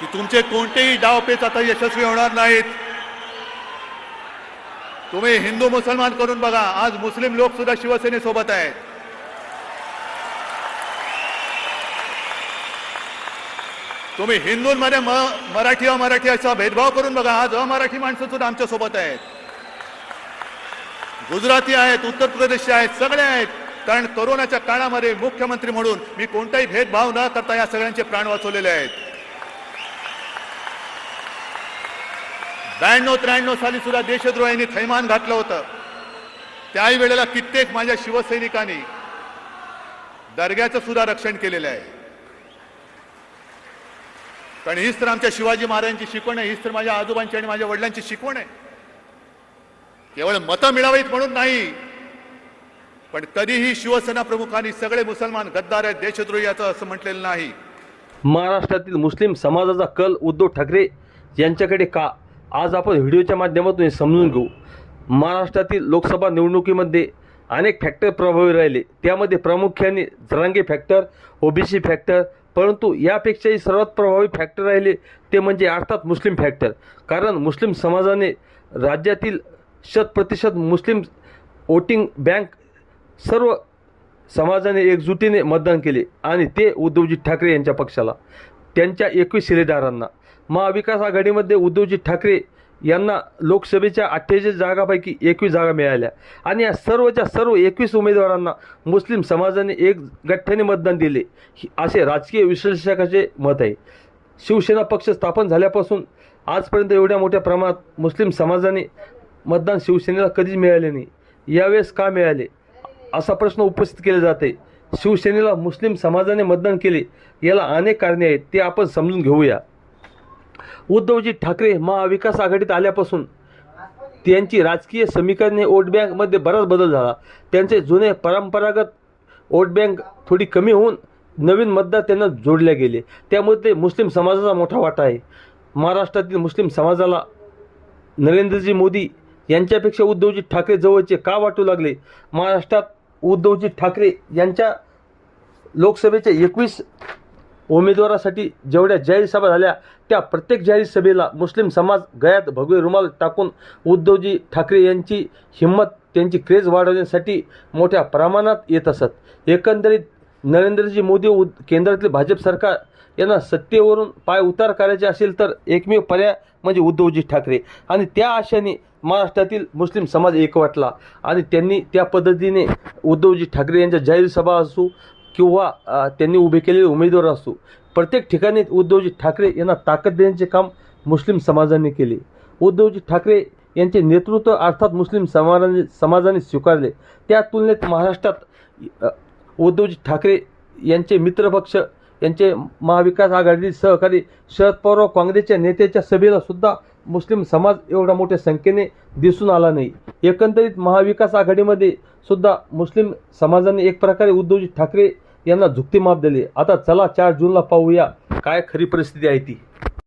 की तुमचे कोणतेही डावपेच आता यशस्वी होणार नाहीत. तुम्ही हिंदू मुसलमान करून बघा आज मुस्लिम लोक सुद्धा शिवसेनेसोबत आहेत. तुम्ही हिंदूंमध्ये म- मराठी अमराठी असा भेदभाव करून बघा आज अमराठी माणसं सुद्धा आमच्यासोबत आहेत. गुजराती आहेत उत्तर प्रदेशचे आहेत सगळे आहेत. कारण कोरोनाच्या काळामध्ये मुख्यमंत्री म्हणून मी कोणताही भेदभाव न करता या सगळ्यांचे प्राण वाचवलेले आहेत. ब्याण्णव त्र्याण्णव साली सुद्धा देशद्रोहांनी थैमान घातलं होतं. त्याही वेळेला कित्येक माझ्या शिवसैनिकांनी दर्ग्याचं सुद्धा रक्षण केलेलं आहे. कारण हीच तर आमच्या शिवाजी महाराजांची शिकवण आहे हीच तर माझ्या आजोबांची आणि माझ्या वडिलांची शिकवण आहे. केवळ मतं मिळावीत म्हणून नाही पण तरीही शिवसेना प्रमुखांनी सगळे मुसलमान गद्दार आहेत देशद्रोही याचं असं म्हटलेलं नाही. महाराष्ट्रातील मुस्लिम समाजाचा कल उद्धव ठाकरे यांच्याकडे का? आज आपण व्हिडिओच्या माध्यमातून हे समजून घेऊ. महाराष्ट्रातील लोकसभा निवडणुकीमध्ये अनेक फॅक्टर प्रभावी राहिले. त्यामध्ये प्रामुख्याने जरांगे फॅक्टर ओबीसी फॅक्टर परंतु यापेक्षाही सर्वात प्रभावी फॅक्टर राहिले ते म्हणजे अर्थात मुस्लिम फॅक्टर कारण मुस्लिम समाजाने राज्यातील शतप्रतिशत मुस्लिम वोटिंग बँक सर्व समाजाने एकजुटीने मतदान केले आणि ते उद्धवजी ठाकरे यांच्या पक्षाला त्यांच्या एकवीस शिलेदारांना महाविकास आघाडीमध्ये उद्धवजी ठाकरे यांना लोकसभेच्या अठ्ठेचाळीस जागापैकी एकवीस जागा मिळाल्या. आणि या सर्वच्या सर्व एकवीस उमेदवारांना मुस्लिम समाजाने एक गठ्ठ्याने मतदान दिले. ही- असे राजकीय विश्लेषकाचे मत आहे. शिवसेना पक्ष स्थापन झाल्यापासून आजपर्यंत एवढ्या मोठ्या प्रमाणात मुस्लिम समाजाने मतदान शिवसेनेला कधीच मिळाले नाही. यावेळेस का मिळाले? असा प्रश्न उपस्थित केला जाते. शिवसेनेला मुस्लिम समाजाने मतदान केले याला अनेक कारणे आहेत ते आपण समजून घेऊया. उद्धवजी ठाकरे महाविकास आघाडीत आल्यापासून त्यांची राजकीय समीकरणे वोट बँकमध्ये बराच बदल झाला. त्यांचे जुने परंपरागत वोट बँक थोडी कमी होऊन नवीन मतदार त्यांना जोडले गेले. त्यामुळे ते मुस्लिम समाजाचा मोठा वाटा आहे. महाराष्ट्रातील मुस्लिम समाजाला नरेंद्रजी मोदी यांच्यापेक्षा उद्धवजी ठाकरे जवळचे का वाटू लागले? महाराष्ट्रात उद्धवजी ठाकरे यांच्या लोकसभेच्या एकवीस उमेदवारासाठी जेवढ्या जाहीर सभा झाल्या त्या प्रत्येक जाहीर सभेला मुस्लिम समाज गयात भगवे रुमाल टाकून उद्धवजी ठाकरे यांची हिंमत त्यांची क्रेज वाढवण्यासाठी मोठ्या प्रमाणात येत असत. एकंदरीत नरेंद्रजी मोदी उद केंद्रातील भाजप सरकार यांना सत्तेवरून पाय उतार करायचे असेल तर एकमेव पर्याय म्हणजे उद्धवजी ठाकरे. आणि त्या आशेने महाराष्ट्रातील मुस्लिम समाज एकवटला. आणि त्यांनी त्या पद्धतीने उद्धवजी ठाकरे यांच्या जाहीर सभा असू किंवा त्यांनी उभे केलेले उमेदवार असो प्रत्येक ठिकाणी उद्धवजी ठाकरे यांना ताकद देण्याचे काम मुस्लिम समाजाने केले. उद्धवजी ठाकरे यांचे नेतृत्व अर्थात मुस्लिम समाजाने समाजाने स्वीकारले. त्या तुलनेत महाराष्ट्रात उद्धवजी ठाकरे यांचे मित्रपक्ष यांचे महाविकास आघाडीतील सहकारी शरद पवार व काँग्रेसच्या नेत्याच्या सभेला सुद्धा मुस्लिम समाज एवढ्या मोठ्या संख्येने दिसून आला नाही. एकंदरीत महाविकास आघाडीमध्ये सुद्धा मुस्लिम समाजाने एक प्रकारे उद्धवजी ठाकरे यांना झुकते माप दिले. आता चला चार जूनला पाहूया काय खरी परिस्थिती आहे ती.